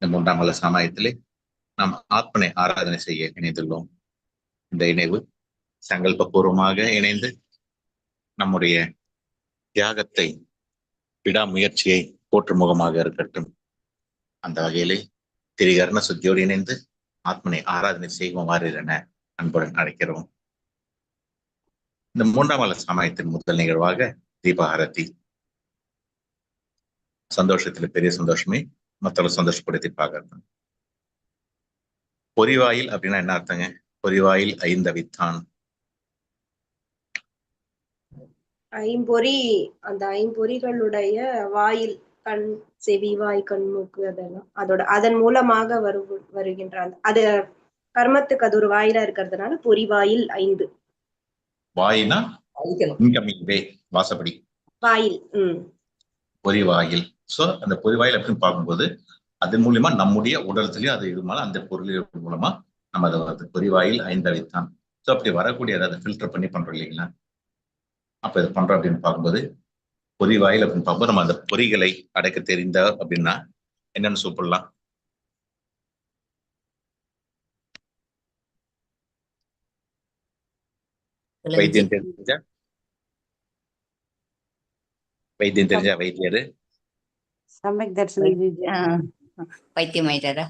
இந்த மூன்றாம் கால சமாயத்திலே நாம் ஆத்மனை ஆராதனை செய்ய இணைந்துள்ளோம். இந்த இணைவு சங்கல்பூர்வமாக இணைந்து நம்முடைய தியாகத்தை விடாமுயற்சியை போற்றுமுகமாக இருக்கட்டும். அந்த வகையிலே திரிகரண சுத்தியோடு இணைந்து ஆத்மனை ஆராதனை செய்வோமாறு என அன்புடன் அழைக்கிறோம். இந்த மூன்றாம் கால சமாயத்தின் முதல் நிகழ்வாக தீபாரதி. சந்தோஷத்துல பெரிய சந்தோஷமே. மற்றவர்கள் சந்தோஷப்படுத்தி பார்க்கறது பொறிவாயில் அப்படின்னா என்ன அர்த்தங்க? பொறிவாயில் ஐந்தவித்தான். ஐம்பொறி அந்த ஐம்பொறிகளுடைய வாயில் கண் செவி வாய் கண் மூக்கு அதெல்லாம் அதோட அதன் மூலமாக வரு வருகின்ற அந்த அது கர்மத்துக்கு அது ஒரு வாயிலா இருக்கிறதுனால பொறிவாயில் ஐந்து. வாயினா? அழிக்கணும் இன்கமிங் வே வாசப்படி. வாயில் உம் பொறிவாயில். சோ அந்த பொறிவாயில் அப்படின்னு பார்க்கும்போது அதன் மூலியமா நம்முடைய உடலத்திலயும் அது இது மூலம் அந்த பொருள் மூலமா நம்ம அதை வருது பொறிவாயில் ஐந்தவித்தான் சோ அப்படி வரக்கூடிய அதை ஃபில்டர் பண்ணி பண்றோம் இல்லைங்களா? அப்ப இது பண்றோம் அப்படின்னு பார்க்கும்போது பொறிவாயில் அப்படின்னு பார்க்கும்போது நம்ம அந்த பொறிகளை அடைக்க தெரிந்த அப்படின்னா என்னன்னு கூப்பிடலாம் வைத்தியம் தெரிஞ்சா? வைத்தியம் தெரிஞ்சா வைத்தியரு சமயக் தர்சனம் ஜிஜி பைத்தியம் ஆயிட்டாரா?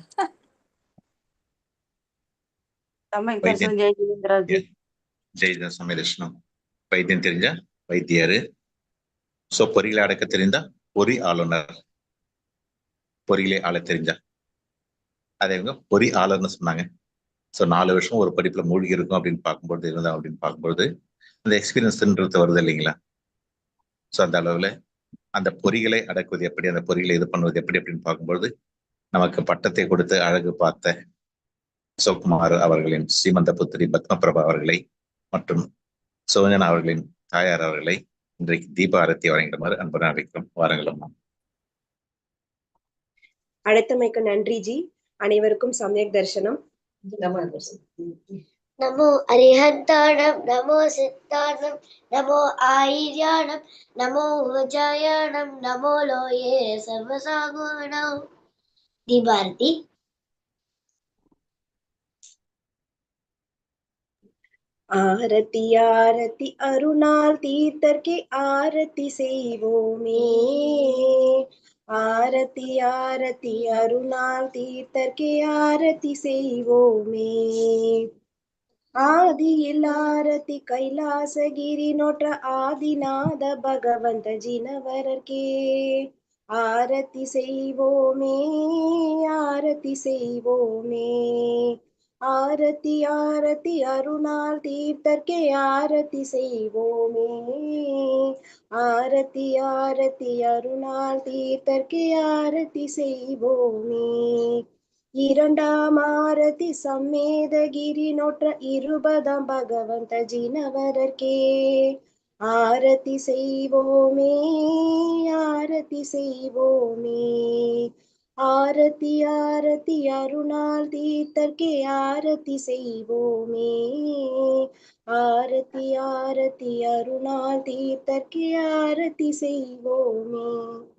சமயக் வைத்தியம். தர்சனம் ஜெய் ஜெய சமயதர்ஷனம் வைத்தியம் தெரிஞ்சா வைத்தியரு சோ பொறிகளை அடக்க தெரிந்தா பொறி ஆளுநர். பொறிகளை ஆள தெரிஞ்சா. அதே இவங்க பொறி ஆளுநர்னு சொன்னாங்க. சோ நாலு வருஷம் ஒரு படிப்புல மூழ்கி இருக்கும் அப்படின்னு பார்க்கும்போது இருந்தா அப்படின்னு பார்க்கும்போது அந்த எக்ஸ்பீரியன்ஸ்ன்றது வருது இல்லைங்களா? சோ அந்த அளவுல அந்த பொறிகளை அடக்குவது எப்படி அந்த பொறிகளை இது பண்ணுவது எப்படி அப்படின்னு பார்க்கும்போது நமக்கு பட்டத்தை கொடுத்து அழகு பார்த்த சிவகுமார் அவர்களின் ஸ்ரீமந்த புத்திரி பத்மபிரபா அவர்களை மற்றும் சிவஞன் அவர்களின் தாயார் அவர்களை இன்றைக்கு தீப ஆரத்தி அன்புடன் அழைக்கிறோம் வாருங்கள் அழைத்தமைக்கு நன்றி ஜி. அனைவருக்கும் சமயக் தர்சனம். நமோ அரிஹந்தானம் நமோ சித்தானம் நமோ ஆயிரியானம் நமோ உபஜாயானம் நமோ லோயே சர்வசாகுணம். தீபாரதி ஆரதி ஆரதி அருணால் தீர்த்தர்க்கு ஆரதி செய்வோமே. ஆரதி ஆரதி அருணால் தீர்த்தர்க்கு ஆரதி செய்வோமே. ஆதியில் ஆரத்தி கைலாசகிரி நோற்ற ஆதிநாத பகவந்த ஜினவரர்க்கே. ஆரத்தி செய்வோமே ஆரத்தி செய்வோமே. ஆரத்தி ஆரத்தி அருணால் தீர்த்தர்க்கே ஆரத்தி செய்வோமே. ஆரத்தி ஆரத்தி அருணால் தீர்த்தர்க்கே ஆரத்தி செய்வோமே. இரண்டாம் ஆரதி சம்மேதகிரி நோற்ற இருபதாம் பகவந்த ஜினவரர்க்கே. ஆரதி செய்வோமே ஆரதி செய்வோமே. ஆரதி ஆரதி அருணால் தீர்த்தர்க்கே ஆரதி செய்வோமே. ஆரதி ஆரதி அருணால் தீர்த்தர்க்கே ஆரதி செய்வோமே.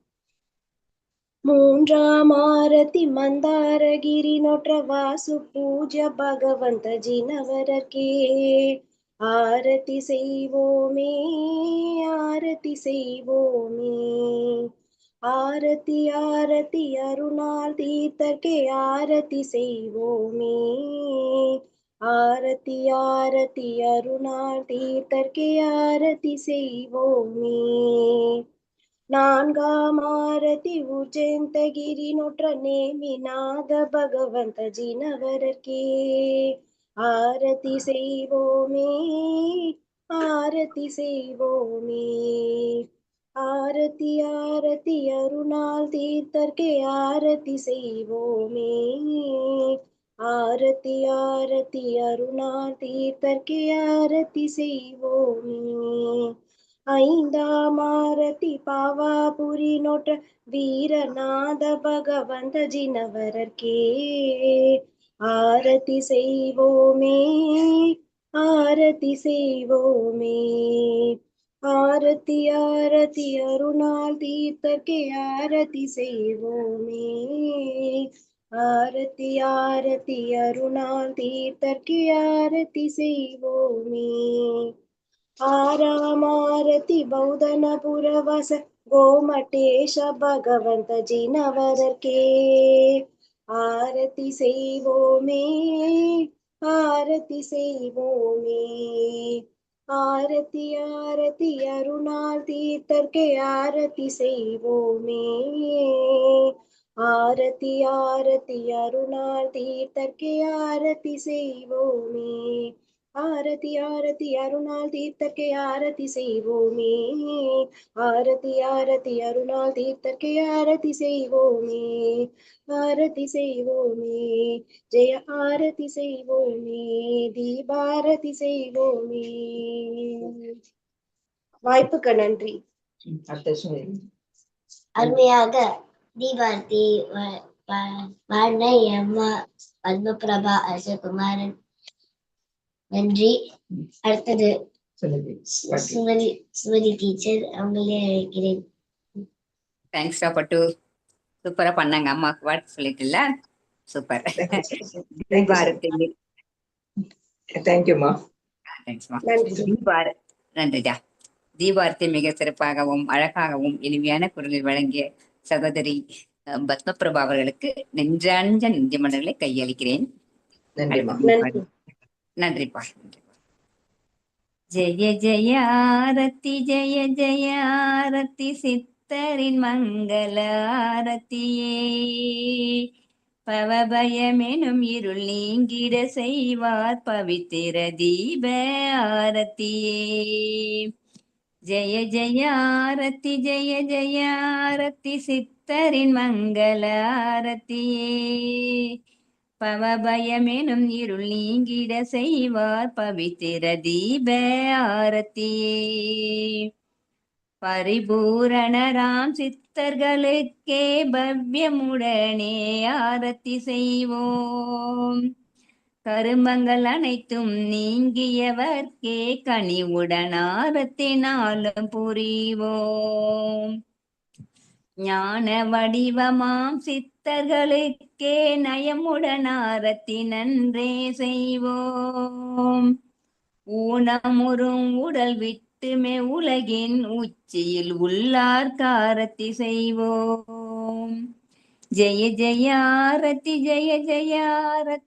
மூன்றாம் ஆரத்தி மந்தாரகிரி நோற்ற வாசு பூஜ பகவந்த ஜினவரர்க்கே. ஆரத்தி செய்வோமே ஆரத்தி செய்வோமே. ஆரத்தி ஆரத்தி அருணால் தீர்த்தர்க்கே ஆரத்தி செய்வோமே. ஆரத்தி ஆரத்தி அருணால் தீர்த்தர்க்கே ஆரத்தி செய்வோமே. நான்காம் ஆரத்தி உஜந்தகிரி நொற்ற நேமிநாத பகவந்த ஜினவரர்க்கே ஆரத்தி செய்வோமே ஆரத்தி செய்வோமே. ஆரதி ஆரதி அருணால் தீர்த்தர்க்கே ஆரதி செய்வோமே. ஆரதி ஆரதி அருணால் தீர்த்தர்க்கே ஆரதி செய்வோமே. ஐந்தாம் ஆரத்தி பாவாபுரி நோட்ட வீரநாத பகவந்த ஜினவரர்கே ஆரதி செய்வோமே ஆரதி செய்வோமே. ஆரதி ஆரதி அருணால் தீர்த்தர்க்கே ஆரதி செய்வோமே. ஆரதி ஆரதி அருணால் தீர்த்தர்க்கே ஆரதி செய்வோமே. ஆராமாரதி பௌதன புரவச கோமட்டேஷ பகவந்த ஜினவரர்கே ஆரதி செய்வோமே ஆரதி செய்வோமே. ஆரதி ஆரதி அருணால் தீர்த்தர்க்கே ஆரதி செய்வோமே. ஆரதி ஆரதி அருணால் தீர்த்தர்க்கே ஆரதி செய்வோமே. ஆரத்தி ஆரத்தி அருணால் தீர்த்தர்க்கே ஆரத்தி செய்வோமே. ஆரத்தி ஆரத்தி அருணால் தீர்த்தர்க்கே ஆரத்தி செய்வோமே. ஆரத்தி செய்வோமே. ஜெய ஆரத்தி செய்வோமே. தீபாரதி செய்வோமே. வாய்ப்புக்கு நன்றி. அருமையாக தீபார்த்தி பாடின என் அம்மா பத்மபிரபா அசகுமாரன் நன்றி. அடுத்தது சுமதி சுமதி டீச்சர் அவங்களே அழைக்கிறேன் தேங்க்ஸ்டா பட்டு. சூப்பரா பண்ணாங்க. அம்மாக்கு வாழ்த்து சொல்லிட்டுல சூப்பர். தீபாரத்தி தேங்க்யூம்மா தேங்க்ஸ்மா நன்றி. தீபார நன்றிடா. தீபாரத்தை மிக சிறப்பாகவும் அழகாகவும் இனிமையான குரலில் வழங்கிய சகோதரி பத்மபிரபா அவர்களுக்கு நெஞ்சாஞ்ச நெஞ்சமண்டலை கையளிக்கிறேன். நன்றி. நன்றிப்பா ஜெய ஜெய ஆரத்தி ஜெய ஜெய ஆரத்தி சித்தரின் மங்கள ஆரத்தியே. பவபயமெனும் இருள் நீங்கிட செய்வார் பவித்திர தீப ஆரத்தியே. ஜெய ஜெய ஆரத்தி ஜெய ஜெய ஆரத்தி சித்தரின் மங்கள ஆரத்தியே. பவபயமெனும் இருள் நீங்கிட செய்வார் பவித்திர தீப ஆரத்தியே. பரிபூரணராம் சித்தர்களுக்கே பவ்யமுடனே ஆரத்தி செய்வோம். கருமங்கள் அனைத்தும் நீங்கியவர்க்கே கனிவுடன் ஆரத்தினாலும் புரிவோம். ஞான வடிவமாம் சித்த நயமுடன் ஆரத்தி நன்றே செய்வோம். ஊனமுறும் உடல் விட்டுமே உலகின் உச்சியில் உள்ளார் காரத்தி செய்வோம். ஜெய ஜெய ஜெய ஜெய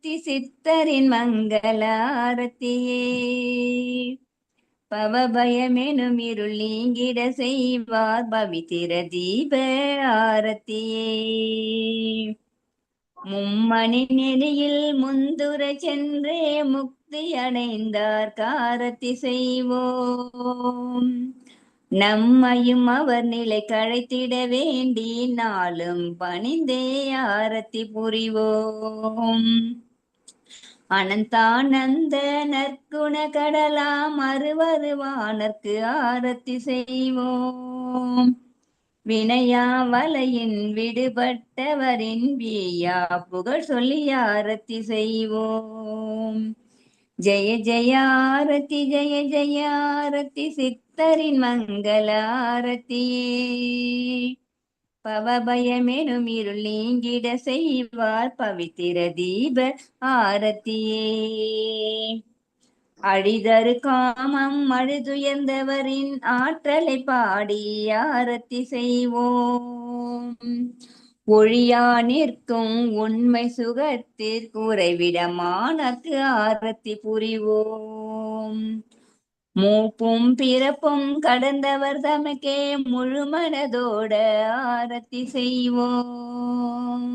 சித்தரின் மங்கள ஆரத்தியே. பவபயமெனும் இருள் நீங்கிட செய்வார் பவித்திர தீப ஆரத்தியே. மும்மணி நெறியில் முந்துர சென்றே முக்தி அடைந்தார் காரத்தி செய்வோம். நம்மையும் அவர் நிலை கழைத்திட வேண்டி நாளும் பணிந்தே ஆரத்தி புரிவோம். அனந்தானந்த நற்குண கடலாம் அருவருவானர்க்கு ஆரத்தி செய்வோம். வினையா வலையின் விடுபட்டவரின் வீயா புகழ் சொல்லி ஆரத்தி செய்வோம். ஜெய ஜெய ஆரத்தி ஜெய ஜெய சித்தரின் மங்கள ஆரத்தியே. பவபயமெனும் இருள் நீங்கிட செய்வார் பவித்திர தீப ஆரத்தியே. அழிதரு காமம் அழுதுயர்ந்தவரின் ஆற்றலை பாடி ஆரத்தி செய்வோம். ஒழியா நிற்கும் உண்மை சுகத்திற்கு உறைவிடமானக்கு ஆரத்தி புரிவோம். மூப்பும் பிறப்பும் கடந்தவர் தமக்கே முழு மனதோட ஆரத்தி செய்வோம்.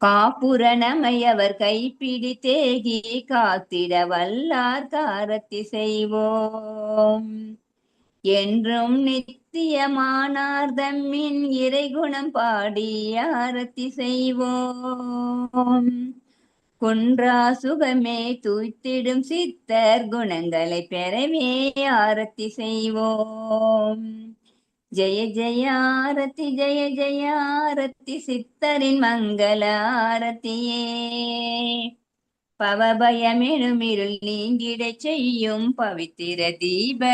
காப்புரணமையவர் கைப்பிடி தேகி காத்திட வல்லார் காரத்தி செய்வோம். என்றும் நித்தியமானார் தம்மின் இறைகுணம் பாடி ஆரத்தி செய்வோம். குன்றா சுகமே தூய்த்திடும் சித்தர் குணங்களை பெறவே ஆரத்தி செய்வோம். ஜெய ஜெய ஆரத்தி ஜெய ஜெய ஆரத்தி சித்தரின் மங்கள ஆரத்தியே. பவபயமெனும் இருள் நீங்கிடச் செய்யும் பவித்திர தீப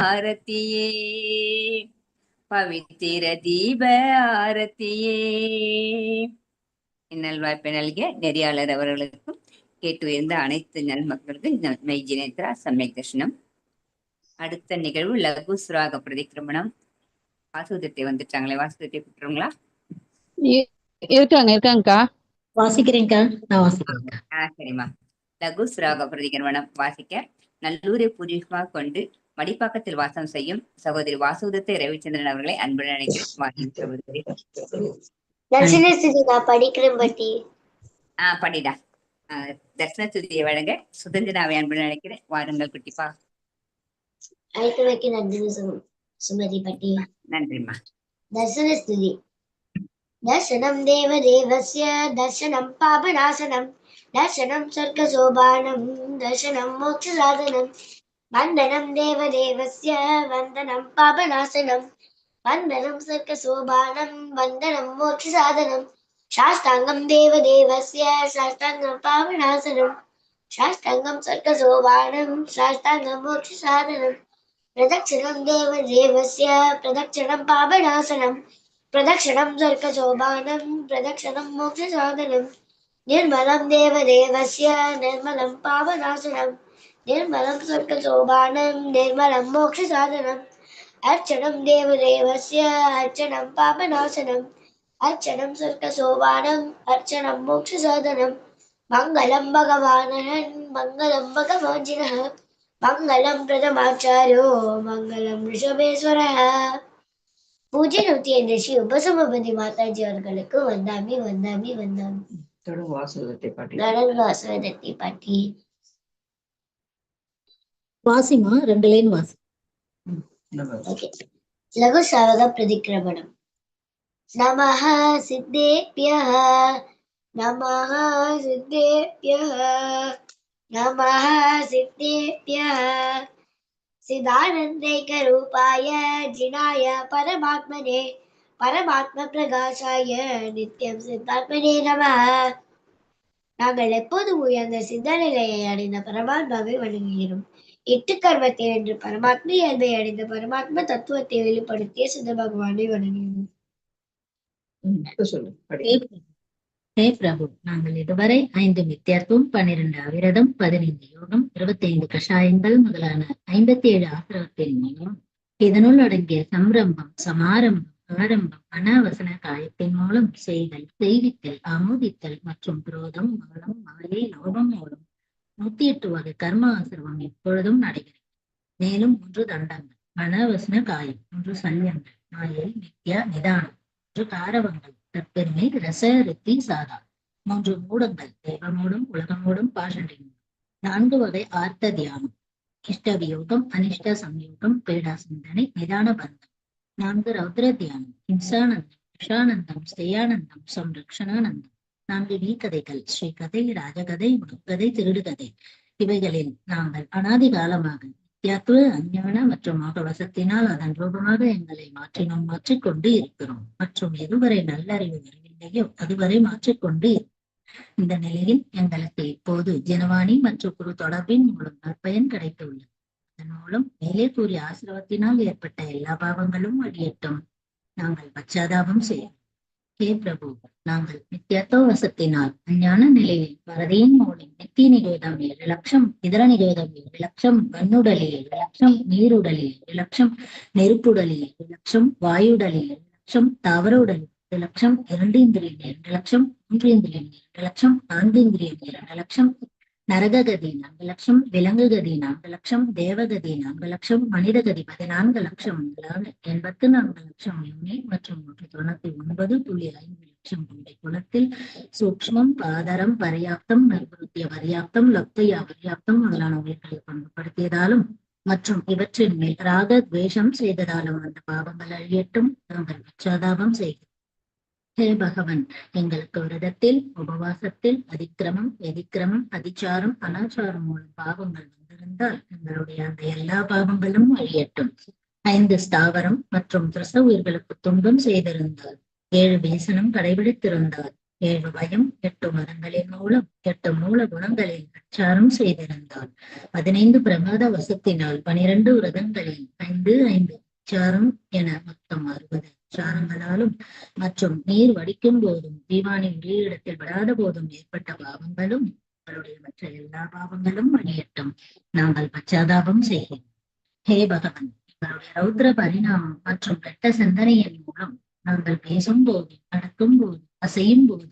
ஆரத்தியே. பவித்திர தீப ஆரத்தியே. நல்வாய்ப்பை நல்கிய நெறியாளர் அவர்களுக்கும் கேட்டு உயர்ந்த அனைத்து நல் மக்களுக்கும் மெய்ஜி நேத்ரா சமயக் தர்ஷனம். அடுத்த நிகழ்வு லகு சுராக பிரதிக்கிரமணம் வாசுதத்தை வந்துட்டாங்களே வாசுதத்தை பெற்றுங்களா இ- இருக்காங்க இருக்காங்கக்கா. வாசிக்கிறேன்க்கா நான் வாசிக்கிறேன்க்கா ஆ சரிம்மா. லகு சுராக பிரதிகிரமணம் வாசிக்க நல்லூரை பூர்வீகமாக கொண்டு மடிப்பாக்கத்தில் வாசம் செய்யும் சகோதரி வாசுதத்தை ரவிச்சந்திரன் அவர்களை அன்புடன் அழைக்கிறேன் சுமதி பட்டி. நன்றிம்மா. தர்சன தர்சனம் தேவ தேவசிய தர்சனம் பாபநாசனம் தர்சனம் சொர்க்க சோபானம் தர்சனம் மோட்ச சாதனம் வந்தனம் தேவ தேவசிய வந்தனம் பாபநாசனம் वन्दनं स्वर्गशोभानं वन्दनं मोक्षसाधनं साष्टाङ्गं देवदेवस्य साष्टाङ्गं पापनाशनं साष्टाङ्गं स्वर्गशोभानं साष्टाङ्गं मोक्षसाधनं प्रदक्षिणं देवदेवस्य प्रदक्षिणं पापनाशनं प्रदक्षिणं स्वर्गशोभानं प्रदक्षिणं मोक्षसाधनं निर्मलं देवदेवस्य निर्मलं पापनाशनं निर्मलं स्वर्गशोभानं निर्मलं मोक्षसाधनम् அர்ச்சனம் தேவதேவசிய அர்ச்சனம் பாபநாசனம் அர்ச்சனம் சொர்க்க சோபானம் அர்ச்சனம் மோட்ச சாதனம் மங்களம் பகவானன் மங்களம் பகவாஞ்சின மங்களம் பிரதமாச்சாரியோ மங்களம் ரிஷபேஸ்வர பூஜை நூத்தி என்ற ஸ்ரீ உபசமபதி மாதாஜி அவர்களுக்கு வந்தாமி வந்தாமி வந்தாமி. தொடர்வாசுவதத்தை பாட்டி. பாட்டி. வாசிமா ரெண்டு லைன் வாசி. ஓகே லகு சாவக பிரதிக்கிரமணம். நமः சித்தேபியः நமः சித்தேபியः நமः சித்தேபியः சிதானந்தைகரூபாய ஜினாய பரமாத்மனே. பரமாத்ம பிரகாசாய நித்யம் சித்தாத்மனே நமः நாங்கள் எப்போதும் உயர்ந்த சித்த நிலையை அடைந்த பரமாத்மாவை வணங்குகிறோம். எட்டு கர்மத்தை வென்று பரமாத்ம இயல்பை அடைந்த பரமாத்ம தத்துவத்தை வெளிப்படுத்திய சித்த பகவானை படி ஹே பிரபு. நாங்கள் இதுவரை ஐந்து மித்தியத்துவம் பன்னிரண்டு அவிரதம் பதினைந்து யோகம் இருபத்தைந்து கஷாயங்கள் முதலான ஐம்பத்தி ஏழு ஆசிரவத்தின் மூலம் இதனுள் அடங்கிய சம்ரம்பம் சமாரம்பம் ஆரம்பம் அனாவசன காயத்தின் மூலம் செய்தல் செய்வித்தல் ஆமோதித்தல் மற்றும் குரோதம் மானம் மாயை லோகம் மூலம் நூத்தி எட்டு வகை கர்ம ஆசிரமம் எப்பொழுதும் நடைபெறும். மேலும் மூன்று தண்டங்கள். மனவசன காயம் மூன்று சல்யங்கள் மாயை நித்யா நிதானம் மூன்று காரவங்கள் தற்பெருமை ரச ரித்தி சாதா. மூன்று மூடங்கள் தேவமூடம் உலகமோடும் பாஷண்டியும். நான்கு வகை ஆர்த்த தியானம். இஷ்ட வியோகம் அனிஷ்ட சம்யோகம் பேடா சிந்தனை நிதான பந்தம். நான்கு ரௌத்ர தியானம். இம்சானந்தம் விஷானந்தம் ஸ்ரேயானந்தம் சம்ரக்ஷணானந்தம். நான்கு வீக்கதைகள் ஸ்ரீ கதை ராஜகதை முகக்கதை திருடுகதை இவைகளில் நாங்கள் அனாதி காலமாக நித்யாத்துவ அஞ்ஞான மற்றும் ஆகவசத்தினால் அதன் ரூபமாக எங்களை மாற்றினோம் மாற்றிக்கொண்டு இருக்கிறோம். மற்றும் எதுவரை நல்லறிவு வரவில்லையோ அதுவரை மாற்றிக்கொண்டு இந்த நிலையில் எங்களுக்கு இப்போது ஜனவாணி மற்றும் குரு தொடர்பின் மூலம் நற்பயன் கிடைத்துள்ளது. அதன் மூலம் மேலே கூறிய ஆசிரவத்தினால் ஏற்பட்ட எல்லா பாவங்களும் அழியட்டும். நாங்கள் பச்சாதாபம் செய்யும் ஹே பிரபு நாங்கள் நித்யத்தோவசத்தினால் அஞ்ஞான நிலையில் பரதியின் மூலம் நித்திய நிகழ்தம் ஏழு லட்சம் இதர நிகழ்தம் ஏழு லட்சம் கண்ணுடலில் ஏழு லட்சம் நீருடலில் ஏழு லட்சம் நெருப்புடலில் ஏழு லட்சம் வாயுடலில் ஏழு லட்சம் தாவர உடலில் ஏழு லட்சம் இரண்டு இந்திரியம் இரண்டு லட்சம் மூன்று இந்திரியம் இரண்டு லட்சம் நான்கு இந்திரியம் இரண்டு லட்சம் நரககதி நான்கு லட்சம் விலங்குகதி நான்கு லட்சம் தேவகதி நான்கு லட்சம் மனிதகதி பதினான்கு லட்சம் எண்பத்து நான்கு லட்சம் யோனி மற்றும் நூற்றி தொண்ணூத்தி ஒன்பது புள்ளி ஐந்து லட்சம் கொண்டை குலத்தில் சூக்ஷ்மம் பாதரம் பரியாப்தம் நைபுத்திய பரியாப்தம் லப்தையா பர்யாப்தம் முதலான உயிர்களை பண்புபடுத்தியதாலும் மற்றும் இவற்றின் மேல் ராக துவேஷம் செய்ததாலும் அந்த பாவங்கள் அழியட்டும் நாங்கள் பச்சாதாபம் செய்கிறோம் ஹே பகவன் எங்களுக்கு விரதத்தில் உபவாசத்தில் அதிக்கிரமம் வெதிக்கிரமம் அதிச்சாரம் அனாச்சாரம் மூலம் பாவங்கள் வந்திருந்தால் எங்களுடைய அந்த எல்லா பாவங்களும் அழியட்டும். ஐந்து ஸ்தாவரம் மற்றும் திரச உயிர்களுக்கு துன்பம் செய்திருந்தால் ஏழு வேசனம் கடைபிடித்திருந்தால் ஏழு பயம் எட்டு மதங்களின் மூலம் எட்டு மூல குணங்களில் பிரச்சாரம் செய்திருந்தால் பதினைந்து பிரமாத வசத்தினால் பனிரெண்டு விரதங்களில் ஐந்து ஐந்து அச்சாரம் என மொத்தம் அறுபது சாரங்களாலும் மற்றும் நீர் வடிக்கும் போதும் தீவானி உரிய இடத்தில் விடாத போதும் ஏற்பட்ட பாவங்களும் உங்களுடைய மற்ற எல்லா பாவங்களும் அணியட்டும். நாங்கள் பச்சாதாபம் செய்கிறோம். ஹே பகவன் எங்களுடைய ரௌத்ர பரிணாமம் மற்றும் கெட்ட சிந்தனையின் மூலம் நாங்கள் பேசும் போது நடக்கும் போது அசையும் போது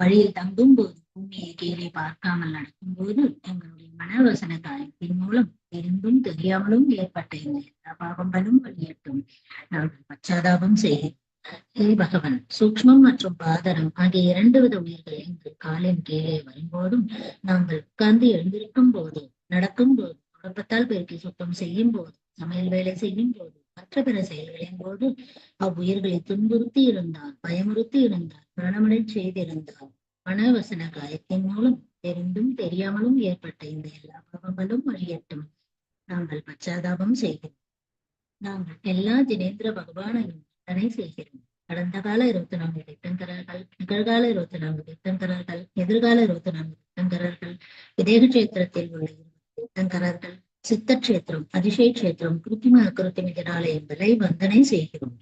வழியில் தங்கும் போது பூமியை கீழே பார்க்காமல் நடக்கும் போது எங்களுடைய மனவசன காயத்தின் மூலம் தெரிந்தும் தெரியாமலும் ஏற்பட்ட இந்த எல்லா பாவங்களும் வெளியட்டும் நாங்கள் பச்சாதாபம் செய்கிறேன் ஹே பகவன். சூக்ஷ்மம் மற்றும் பாதரம் ஆகிய இரண்டு வித உயிர்கள் எங்கள் காலின் கீழே வரும்போதும் நாங்கள் உட்கார்ந்து எழுந்திருக்கும் போது நடக்கும் போது குடும்பத்தால் பெருக்கி சுத்தம் செய்யும் போது சமையல் வேலை செய்யும் போது மற்ற பிற செயல்களின் போது அவ்வுயிர்களை துன்புறுத்தி இருந்தால் பயமுறுத்தி இருந்தால் மரணமடை செய்திருந்தார். மனவசன காயத்தின் மூலம் தெரிந்தும் தெரியாமலும் ஏற்பட்ட இந்த எல்லா பாவங்களும் அழியட்டும் நாங்கள் பச்சாதாபம் செய்கிறோம். நாங்கள் எல்லா ஜினேந்திர பகவானையும் தடை செய்கிறோம். கடந்த கால இருபத்தி நான்கு திட்டங்கரர்கள் நிகழ்கால இருபத்தி நான்கு திட்டங்கரர்கள் எதிர்கால இருபத்தி நான்கு திட்டங்கரர்கள் விதேக கஷேத்திரத்தில் உள்ள இருபது சித்தக்ஷேத்திரம் அதிசய கஷேத்திரம் கிருத்திம அக்கிருத்திம ஜனாலயங்களை வந்தனை செய்கிறோம்.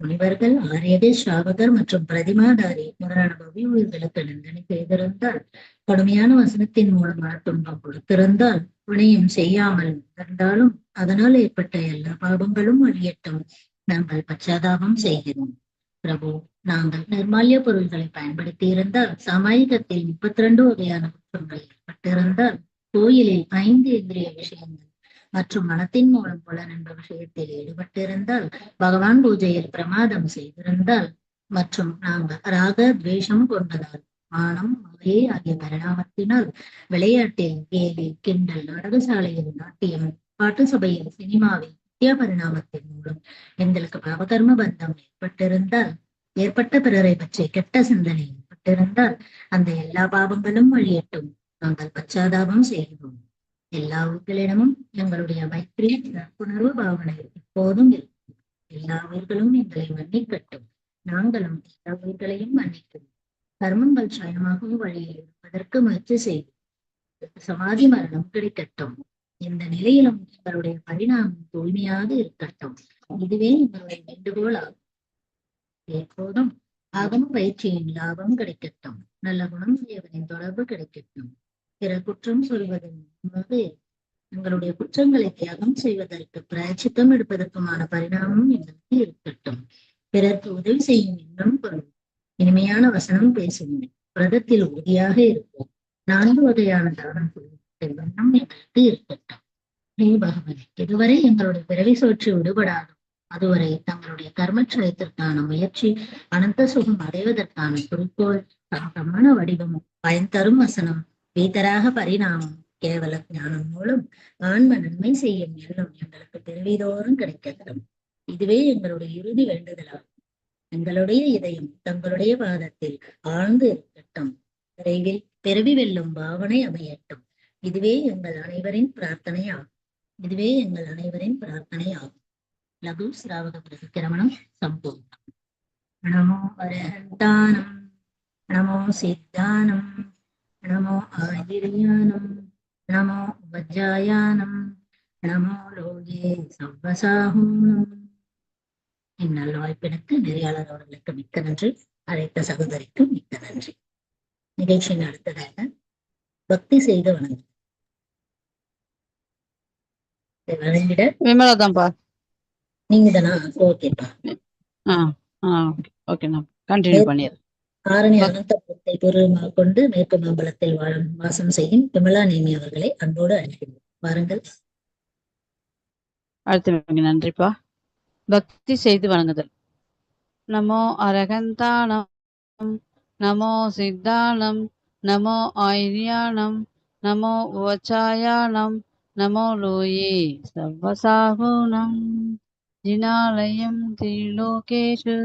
முனிவர்கள் ஆரியகர் ஸ்ராவகர் மற்றும் பிரதிமாதாரி முதலான பவி உயிர்களுக்கு நிந்தனை செய்திருந்தால் கடுமையான வசனத்தின் மூலமாக துன்பம் கொடுத்திருந்தால் வினையும் செய்யாமல் இருந்தாலும் அதனால் ஏற்பட்ட எல்லா பாவங்களும் வழியட்டும் நாங்கள் பச்சாதாபம் செய்கிறோம். பிரபு நாங்கள் நிர்மால்ய பொருள்களை பயன்படுத்தி இருந்தால் சமாயிகத்தில் முப்பத்தி ரெண்டு வகையான குற்றங்கள் ஏற்பட்டிருந்தால் கோயிலில் ஐந்து இந்திரிய விஷயங்கள் மற்றும் மனத்தின் மூலம் புலன் என்ற விஷயத்தில் ஈடுபட்டிருந்தால் பகவான் பூஜையில் பிரமாதம் செய்திருந்தால் மற்றும் நாங்கள் ராக துவேஷம் கொண்டதால் மானம் மாயை ஆகிய பரிணாமத்தினால் விளையாட்டில் கேலி கிண்டல் நாடகசாலையில் நாட்டியம் பாட்டு சபையில் சினிமாவில் வித்யா பரிணாமத்தின் மூலம் எங்களுக்கு பாவகர்ம பந்தம் ஏற்பட்டிருந்தால் ஏற்பட்ட பிறரை பற்றி கெட்ட சிந்தனை ஏற்பட்டிருந்தால் அந்த எல்லா பாவங்களும் வழியட்டும். நாங்கள் பச்சாதாபம் செய்கிறோம். எல்லா ஊர்களிடமும் எங்களுடைய மைத்திரி நட்புணர்வு பாவனை எப்போதும் இருக்கும். எல்லா உயிர்களும் எங்களை மன்னிக்கட்டும். நாங்களும் எல்லா உயிர்களையும் மன்னிக்கிறோம். கர்மங்கள் சுயமாகவும் வழியை எடுப்பதற்கு முயற்சி செய்யும் சமாதி மரணம் கிடைக்கட்டும். இந்த நிலையிலும் எங்களுடைய பரிணாமம் தூய்மையாக இருக்கட்டும். இதுவே எங்களுடைய வேண்டுகோளாகும் எப்போதும் ஆகம பயிற்சியின் லாபம் கிடைக்கட்டும். நல்ல குணம் உடையவனின் தொடர்பு கிடைக்கட்டும். பிற குற்றம் சொல்வதன் மூலமாக எங்களுடைய குற்றங்களை தியாகம் செய்வதற்கு பிராய்ச்சித்தம் எடுப்பதற்குமான பரிணாமம் எங்களுக்கு இருக்கட்டும். பிறர்க்கு உதவி செய்யும் இன்னும் பொருள். இனிமையான வசனம் பேசுவோம் பிரதத்தில் உறுதியாக இருப்போம். நான்கு வகையான தானம் செய்யும் வண்ணம் எங்களுக்கு இருக்கட்டும். ஹே பகவன் இதுவரை எங்களுடைய பிறவி சோற்று விடுபடாதும் அதுவரை தங்களுடைய கர்மச்சயத்திற்கான முயற்சி அனந்த சுகம் அடைவதற்கான குறிக்கோள் சமமான வடிவமும் பயன் தரும் வசனம். வீதராக பரிணாமம் கேவல ஞானம் மூலம் ஆன்ம நன்மை செய்யும் எண்ணம் எங்களுக்கு பிறவிதோறும் கிடைக்கட்டும். இதுவே எங்களுடைய இறுதி வேண்டுதலாகும். எங்களுடைய இதயம் தங்களுடைய பாதத்தில் ஆழ்ந்து இருக்கட்டும். விரைவில் பிறவி வெல்லும் பாவனை அமையட்டும். இதுவே எங்கள் அனைவரின் பிரார்த்தனையாகும். இதுவே எங்கள் அனைவரின் பிரார்த்தனையாகும். லகு சிராவக பிரதிக்கிரமணம் சம்பூர்ணம். நமோ அரஹந்தானம். நமோ சித்தானம். நமோ ஆதிரியானம் நமோ வஜ்ஜாயானம் நமோ லோகே சவ்வசாகூனம் இந்நல்ல வாய்ப்பினுக்கு நெறியாளர் அவர்களுக்கு மிக்க நன்றி. அழைத்த சகோதரிக்கு மிக்க நன்றி. நிகழ்ச்சியின் அடுத்ததாக பக்தி செய்து வணங்கு. தான்ப்பா நீங்க தானா ஓகேப்பா. ஆ ஆ ஓகே. நான் கண்டினியூ பண்ணிடுறேன். ஆரணி அனந்தபுரத்தை பூர்வமாக கொண்டு மேற்கு மாம்பலத்தில் வாழும் வாசம் செய்யும் விமலா நேமி அவர்களை அன்போடு அழைக்கிறேன் வாருங்கள். அடுத்து நன்றிப்பா. பக்தி செய்து வணங்குதல். நமோ அரகந்தானம் நமோ சித்தானம் நமோ ஆயிரியானம் நமோ உவச்சாயானம் நமோ லோயே சர்வசாகுணம். ஜினாலயம் திரிலோகேஷு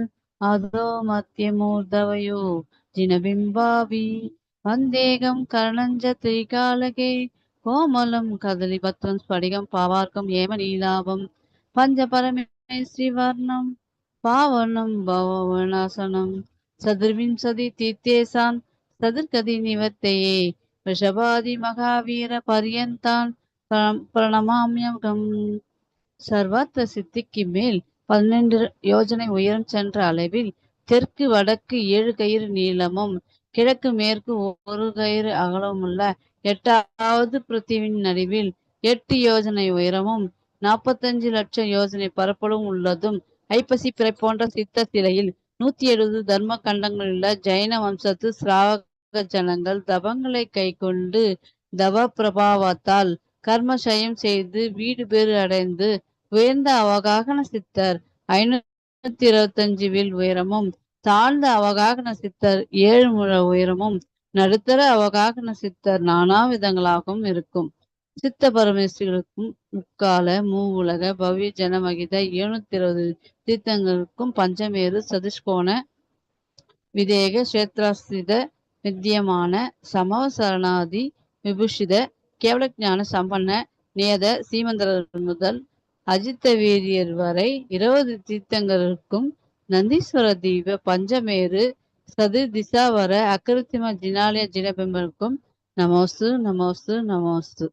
அதோ மத்தியமூர்தவயோ. ஜினபிம்பாவி வந்தேகம் கரணஞ்ச திரிகாலகே கோமலம் கதலிபத்ரம் ஸ்படிகம் பாவார்க்கம் ஏம நீலாபம் பஞ்சபரமே ஸ்ரீவர்ணம் பாவனம் பவனாசனம் சதுர்விம்சதி தீர்த்தேசான் சதுர்கதி நிவர்த்தையே. ரிஷபாதி மகாவீர பரியந்தான் பிரணமாமியம் சர்வார்த்த சித்திக்கு மேல் பன்னெண்டு யோஜனை உயரம் சென்ற அளவில் தெற்கு வடக்கு ஏழு கயிறு நீளமும் கிழக்கு மேற்கு ஒரு கயிறு அகலமுள்ள எட்டாவது பிருத்திவின் நடுவில் எட்டு யோஜனை உயரமும் நாற்பத்தஞ்சு லட்சம் யோஜனை பரப்பளவும் உள்ளதும் ஐப்பசி பிறை போன்ற சித்த சிலையில் நூத்தி எழுபது தர்ம கண்டங்களுள்ள ஜைன வம்சத்து சிராவக ஜனங்கள் தபங்களை கை கொண்டு தவ பிரபாவத்தால் கர்மசயம் செய்து வீடு பேறு அடைந்து உயர்ந்த அவகாகன சித்தர் ஐநூத்தி இருபத்தஞ்சு வில் உயரமும் தாழ்ந்த அவகாகன சித்தர் ஏழு முழ உயரமும் நடுத்தர அவகாகன சித்தர் நானா விதங்களாகவும் இருக்கும். சித்த பரமேஸ்வரிகளுக்கும் முக்கால மூவுலக பவ்ய ஜனமகித எழுநூத்தி இருபது தீர்த்தங்களுக்கும் பஞ்சமேரு சதுஷ்கோண விதேக கஷேத்ராஸ்தித வித்தியமான சமவ சரணாதி விபூஷித கேவலஜான சம்பன்ன நேத சீமந்தரர் முதல் அஜித்த வீரியர் வரை இருபது தீர்த்தங்களுக்கும் நந்தீஸ்வர தீப பஞ்சமேரு சதுர்திசா வர அக்கிருத்திம ஜினாலய ஜினபிம்பனுக்கும் நமோஸ்து நமோஸ்து நமோஸ்து.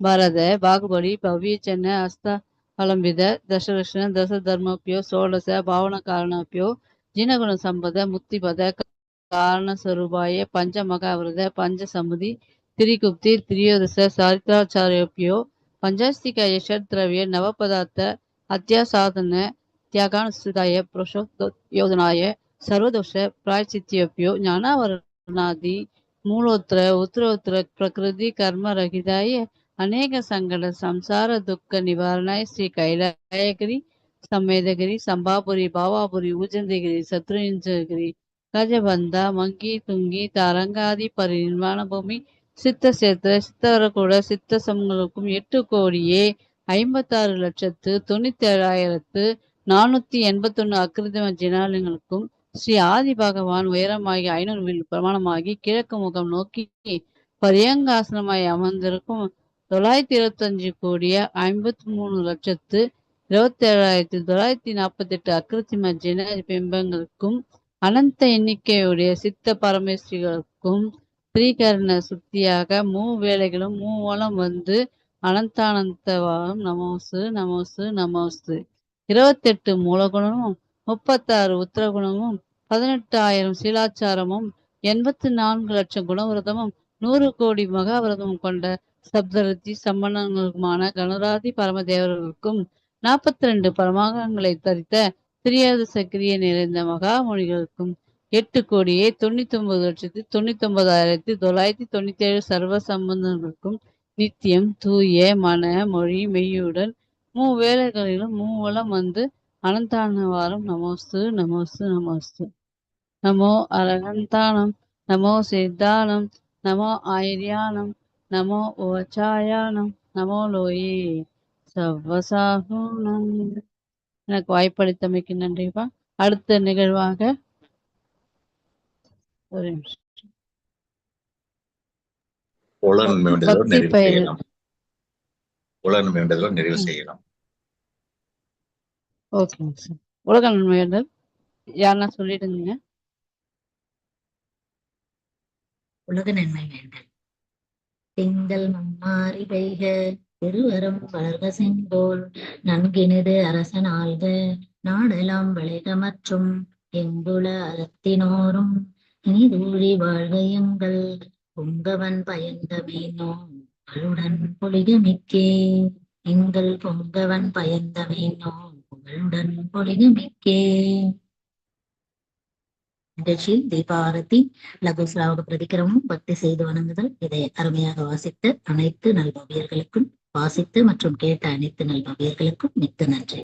பரத பாகுபலி பவ்யச்சன அஸ்த அலம்பித தசலட்சண தச தர்மப்பியோ சோழச பாவன காரணப்பியோ ஜீனகுண சம்பத முத்திபத காரண சரூபாய பஞ்ச மகாவிரத பஞ்ச சமுதி திரிகுப்தி திரியோதச சரித்தாச்சாரியோப்பியோ ಪಂಚಾಸ್ತಿಕಾಯ ಷಡ್ದ್ರವ್ಯ ನವಪದಾರ್ಥ ಅತ್ಯಾಸಾಧನ ತ್ಯಾಗಾನುಸೃತಾಯ ಪುರುಷೋದ್ಯೋಧನಾಯ ಸರ್ವದೋಷ ಪ್ರಾಯಶ್ಚಿತ್ಯಭ್ಯೋ ಜ್ಞಾನಾವರಣಾದಿ ಮೂಲೋತ್ರ ಉತ್ತರೋತ್ತರ ಪ್ರಕೃತಿ ಕರ್ಮರಹಿತಾಯ ಅನೇಕ ಸಂಕಟ ಸಂಸಾರ ದುಃಖ ನಿವಾರಣಾಯ ಶ್ರೀ ಕೈಲಾಯಗಿರಿ ಸಮೇದಗಿರಿ ಸಂಭಾಪುರಿ ಭಾವಾಪುರಿ ಉಜಂದಗಿರಿ ಶತ್ರುಂಜಗಿರಿ ಗಜಬಂಧ ಮಂಕಿ ತುಂಗಿ ತರಂಗಾದಿ ಪರಿನಿರ್ಮಾಣ ಭೂಮಿ சித்த சேத்திர சித்தவரக்கூட சித்த சமங்களுக்கும் எட்டு கோடியே ஐம்பத்தாறு லட்சத்து தொண்ணூத்தி ஏழாயிரத்து நானூத்தி எண்பத்தொன்னு அக்கிருதம ஜினாலயங்களுக்கும் ஸ்ரீ ஆதி பகவான் உயரமாகி ஐநூறு வில் பிரமாணமாகி கிழக்கு முகம் நோக்கி பரியங்காசனமாய் அமர்ந்திருக்கும் தொள்ளாயிரத்தி இருபத்தஞ்சு கோடிய ஐம்பத்தி மூணு லட்சத்து இருபத்தி ஏழாயிரத்தி தொள்ளாயிரத்தி நாற்பத்தி எட்டு அக்கிருத்திம ஜின பிம்பங்களுக்கும் அனந்த எண்ணிக்கையுடைய சித்த பரமேஸ்வரிகளுக்கும் ஸ்ரீகரண சுத்தியாக மூ வேளைகளும் மூவலம் வந்து அனந்தானந்தவாரம் நமோசு நமோசு நமோசு இருபத்தெட்டு மூலகுணமும் முப்பத்தாறு உத்தரகுணமும் பதினெட்டாயிரம் சீலாச்சாரமும் எண்பத்தி நான்கு லட்சம் குணவிரதமும் நூறு கோடி மகாவிரதமும் கொண்ட சப்தரதி சம்பன்னங்களுக்குமான கணராதி பரமதேவர்களுக்கும் நாற்பத்தி ரெண்டு பரமாகங்களை தரித்த திரியாத சக்கிரிய நிறைந்த மகாமொழிகளுக்கும் எட்டு கோடியே தொண்ணூத்தி ஒன்பது லட்சத்தி தொண்ணூத்தி ஒன்பதாயிரத்தி தொள்ளாயிரத்தி தொண்ணூத்தி ஏழு சர்வ சம்பந்தங்களுக்கும் நித்தியம் தூய மன மொழி மெய்யுடன் மூ வேலைகளிலும் மூவலம் வந்து அனந்தானவாரம் நமோஸ்து நமோஸ்து நமோஸ்து. நமோ அரகந்தானம் நமோ சித்தானம் நமோ ஆயிரியானம் நமோ உவச்சாயானம் நமோ லோயே. சவ்வசாகுணம் எனக்கு வாய்ப்பளித்தமைக்கு நன்றிப்பா. அடுத்த நிகழ்வாக ஒரு நிமிஷம். நிறைவு. செய்யலாம். உலன் வேண்டுதலோடு நிறைவு செய்யலாம். ஓகேங்க சார் உலக நன்மைகள் யாருன்னா சொல்லிடுங்க. உலக நன்மை வேண்டல் திங்கள் மம்மாறி வைக திருவரம் வளர்க செங்கோல் நன்கினிது அரசன் ஆள்க நாடெல்லாம் விளைக மற்றும் எங்குல அறத்தினோரும் இனிதூழி வாழ்கையுங்கள் பொங்கவன் பயந்த மீனோம் உங்களுடன் பொலிக மிக்கே. எங்கள் பொங்கவன் பயந்த மீனோம் உங்களுடன் பொழிக மிக்கே. நிகழ்ச்சியில் தீபாரதி. லகுஸ்லாவுக்கு சிராவக பிரதிக்கிரமும் பக்தி செய்து வணங்குதல். இதை அருமையாக வாசித்த அனைத்து நல்பவியர்களுக்கும் வாசித்து மற்றும் கேட்ட அனைத்து நல்பவியர்களுக்கும் மிக்க நன்றி.